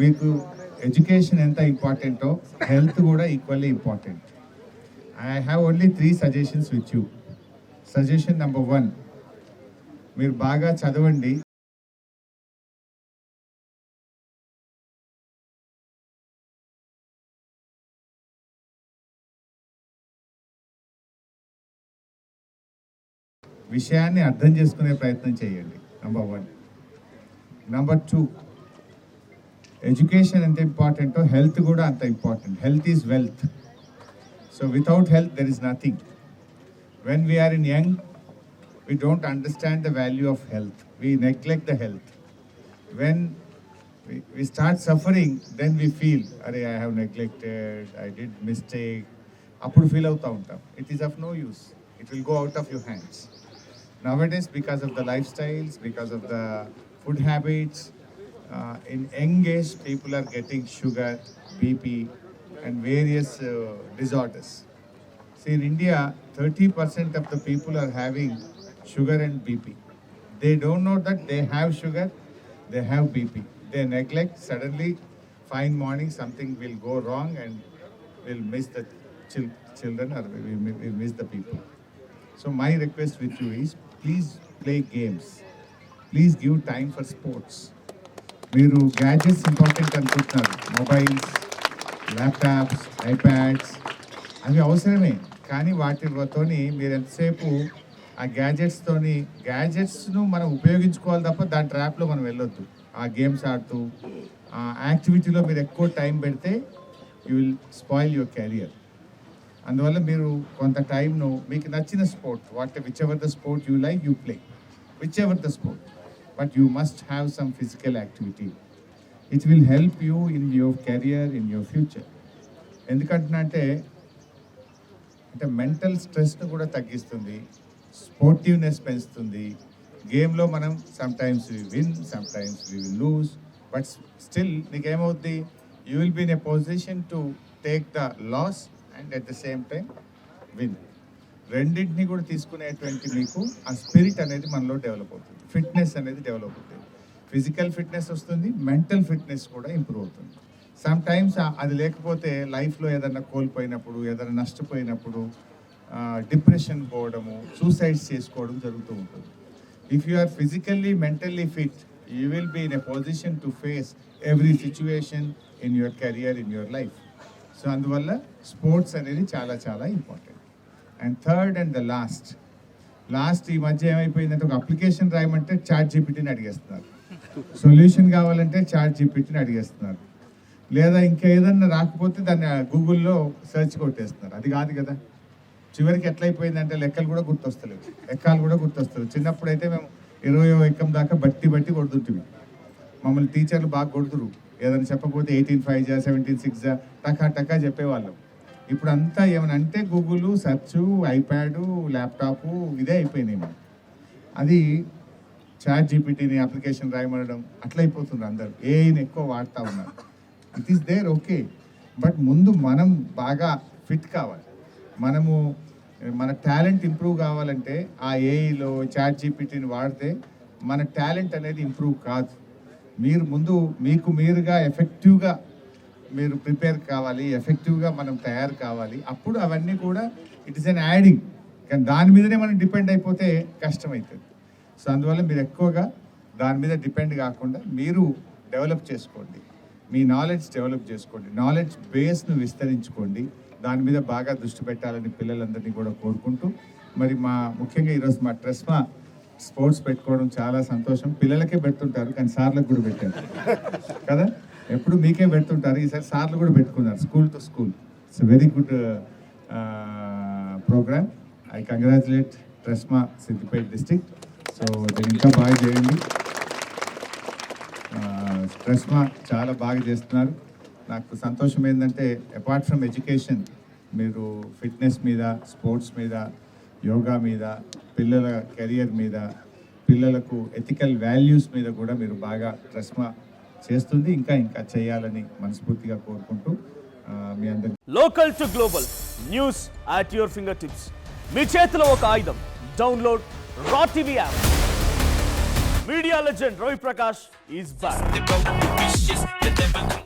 మీకు ఎడ్యుకేషన్ ఎంత ఇంపార్టెంటో హెల్త్ కూడా equally important I have only three suggestions with you suggestion number one మీరు బాగా చదవండి విషయాన్ని అర్థం చేసుకునే ప్రయత్నం చేయండి number one number two education ఎంత ఇంపార్టెంటో హెల్త్ కూడా అంత important health is wealth so without health there is nothing when we are in young we don't understand the value of health. We neglect the health. When we, we start suffering, then we feel, Are, I have neglected, I did mistake. అప్పుడు feel అవుతూ ఉంటాం it is of no use it will go out of your hands nowadays because of the life styles because of the uh, in young people are getting sugar, BP and various uh, disorders. See in India, 30% of the people are having sugar and BP. They don't know that they have sugar, they have BP. They neglect, suddenly fine morning something will go wrong and will miss the chil children or we will miss the people. So my request with you is please play games. Please give time for sports. మీరు gadgets important అనుకుంటున్నారు mobiles laptops iPads అవి అవసరమే కానీ వాటితోని మీరు ఎంతసేపు ఆ గ్యాడ్జెట్స్తోని గ్యాడ్జెట్స్ను మనం ఉపయోగించుకోవాలి తప్ప దాని ట్రాప్లో మనం వెళ్ళొద్దు ఆ గేమ్స్ ఆడుతూ ఆ యాక్టివిటీలో మీరు ఎక్కువ టైం పెడితే you will spoil your career అందువల్ల మీరు కొంత టైంను మీకు నచ్చిన sport what whichever the sport you like you play whichever the sport but you must have some physical activity. It will help you in your career in your future ఎందుకంటున్నంటే అంటే mental స్ట్రెస్ను కూడా తగ్గిస్తుంది స్పోర్టివ్నెస్ పెంచుతుంది గేమ్లో మనం some we win sometimes we will lose but still ఏమవుద్ది you will be in a position to take the loss and at the same time win రెండింటిని కూడా తీసుకునేటువంటి మీకు ఆ స్పిరిట్ అనేది మనలో డెవలప్ అవుతుంది ఫిట్నెస్ అనేది డెవలప్ అవుతుంది ఫిజికల్ ఫిట్నెస్ వస్తుంది మెంటల్ ఫిట్నెస్ కూడా ఇంప్రూవ్ అవుతుంది సమ్ టైమ్స్ అది లేకపోతే లైఫ్లో ఏదన్నా కోల్పోయినప్పుడు ఏదైనా నష్టపోయినప్పుడు డిప్రెషన్ పోవడము సూసైడ్స్ చేసుకోవడం జరుగుతూ ఉంటుంది if you are physically mentally fit you will be in a position to face every situation in your career in your life so అందువల్ల స్పోర్ట్స్ అనేది చాలా చాలా important and third and the last last ఈ మధ్య ఏమైపోయిందంటే ఒక application రాయమంటే chat జీపీటీని అడిగేస్తున్నారు సొల్యూషన్ కావాలంటే చాట్ జీపీటీని అడిగేస్తున్నారు లేదా ఇంకా ఏదన్నా రాకపోతే దాన్ని గూగుల్లో సెర్చ్ కొట్టేస్తున్నారు అది కాదు కదా చివరికి ఎట్లయిపోయిందంటే లెక్కలు కూడా గుర్తొస్తలేవు లెక్కలు కూడా గుర్తొస్తలేవు చిన్నప్పుడు అయితే మేము ఇరవై ఎక్కం దాకా బట్టి బట్టి కొడుతుంటుంది మమ్మల్ని టీచర్లు బాగా కొడుతురు ఏదైనా చెప్పకపోతే ఎయిటీన్ ఫైవ్ జా సెవెంటీన్ సిక్స్ జా టకా టకా చెప్పేవాళ్ళం ఇప్పుడు అంతా ఏమైనా అంటే గూగుల్ సెర్చ్ ఐప్యాడు ల్యాప్టాప్ ఇదే అయిపోయింది మనం అది చాట్ జీపీటీని అప్లికేషన్ రాయమనడం అట్లా అయిపోతుంది అందరు ఏఐని ఎక్కువ వాడుతూ ఉన్నారు it is there okay but ముందు మనం బాగా ఫిట్ కావాలి మనము మన టాలెంట్ ఇంప్రూవ్ కావాలంటే ఆ ఏఐలో చాట్ జీపీటీని వాడితే మన టాలెంట్ అనేది ఇంప్రూవ్ కాదు మీరు ముందు మీకు మీరుగా ఎఫెక్టివ్గా మీరు ప్రిపేర్ కావాలి ఎఫెక్టివ్గా మనం తయారు కావాలి అప్పుడు అవన్నీ కూడా ఇట్ ఇస్ అన్ యాడింగ్ కానీ దాని మీదనే మనం డిపెండ్ అయిపోతే కష్టమవుతుంది సో అందువల్ల మీరు ఎక్కువగా దాని మీద డిపెండ్ కాకుండా మీరు డెవలప్ చేసుకోండి మీ నాలెడ్జ్ డెవలప్ చేసుకోండి నాలెడ్జ్ బేస్ను విస్తరించుకోండి దాని మీద బాగా దృష్టి పెట్టాలని పిల్లలందరినీ కూడా కోరుకుంటూ మరి మా ముఖ్యంగా ఈరోజు మా మా స్పోర్ట్స్ పెట్టుకోవడం చాలా సంతోషం పిల్లలకే పెడుతుంటారు కానీ సార్లకు కూడా పెట్టారు కదా ఎప్పుడు మీకే పెడుతుంటారు ఈసారి సార్లు కూడా పెట్టుకున్నారు school to school it's very good programme I congratulate TRSMA Siddipet district so దీన్ని ఇంకా బాగా చేయండి ట్రెస్మా uh, చాలా బాగా చేస్తున్నారు నాకు సంతోషం ఏంటంటే అపార్ట్ ఫ్రమ్ ఎడ్యుకేషన్ మీరు ఫిట్నెస్ మీద స్పోర్ట్స్ మీద యోగా మీద పిల్లల కెరియర్ మీద పిల్లలకు ఎథికల్ వాల్యూస్ మీద కూడా మీరు బాగా ట్రెస్మా చేస్తుంది ఇంకా ఇంకా చేయాలని మనస్ఫూర్తిగా కోరుకుంటూ మీ అందరి local to global news at your fingertips మీ చేతిలో ఒక ఆయుధం download R TV app media legend Ravi Prakash is back